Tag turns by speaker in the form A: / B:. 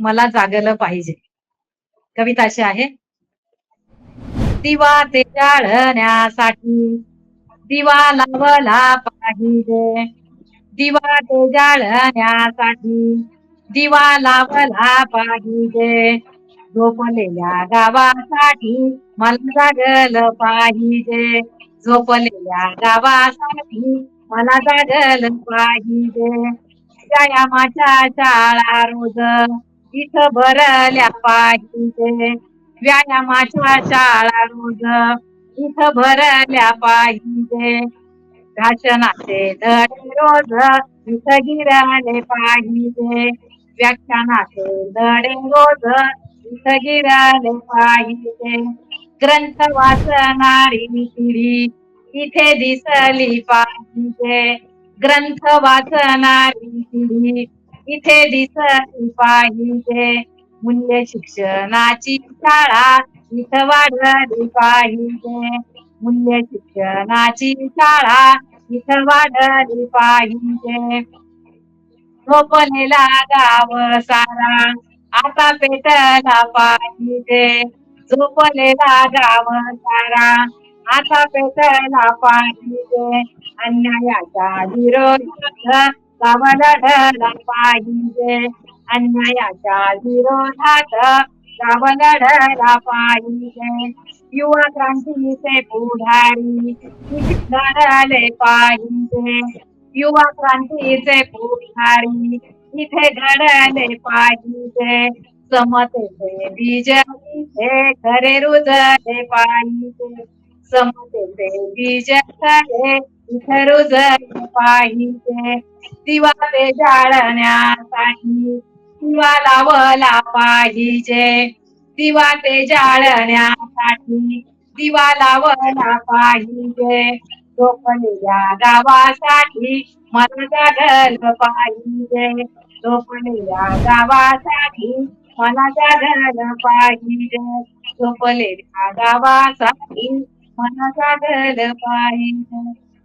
A: मला जागलं पाहिजे. कविता अशी आहे. दिवा ते जाळण्यासाठी दिवा लावला पाहिजे. दिवा ते जाळण्यासाठी दिवा लावला पाहिजे. झोपलेल्या गावासाठी मला जागल पाहिजे. झोपलेल्या गावासाठी मला जागल पाहिजे. व्यायामाच्या शाळा रोज इथं भरल्या पाहिजे व्यायामाच्या शाळा रोज इथं भरल्या पाहिजे भाषणाचे धडे रोज इथं गिरले पाहिजे व्याख्यानाचे धडे रोज इथं गिरले पाहिजे ग्रंथ वाचणारी पिढी इथे दिसली पाहिजे ग्रंथ वाचणारी पिढी इथे दिसली पाहिजे. मूल्य शिक्षणाची शाळा इथं वाढली पाहिजे. मूल्य शिक्षणाची शाळा इथं वाढली पाहिजे. झोपलेला गाव सारा आता पेटला पाहिजे. झोपलेला गाव सारा आता पेटला पाहिजे. अन्यायाचा विरोध गाव पाहिजे. अन्यायाच्या विरोधात गाव लढला पाहिजे. युवा क्रांतीचे पुढारी लढले पाहिजे. युवा क्रांतीचे पुढारी इथे घडले पाहिजे. समतेचे बीज हे खरे रुजले पाहिजे. समतेचे बीज खरे इथे रुजले पाहिजे. दिवा ते जाळण्यासाठी दिवा लावला पाहिजे. दिवा ते जाळण्यासाठी दिवा लावला पाहिजे. झोपलेल्या गावासाठी मला जागल पाहिजे. झोपलेल्या गावासाठी मला जागल पाहिजे. झोपलेल्या गावासाठी मला जागल पाहिजे.